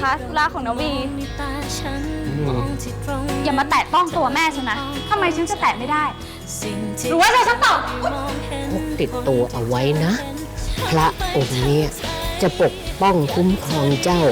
คะธุระของนวี อย่ามาแตะต้องตัวแม่ฉันนะทำไมฉันจะแตะไม่ได้ หรือว่าจะฉันตอบพกติดตัวเอาไว้นะ พระองค์เนี่ยจะปกป้องคุ้มครองเจ้า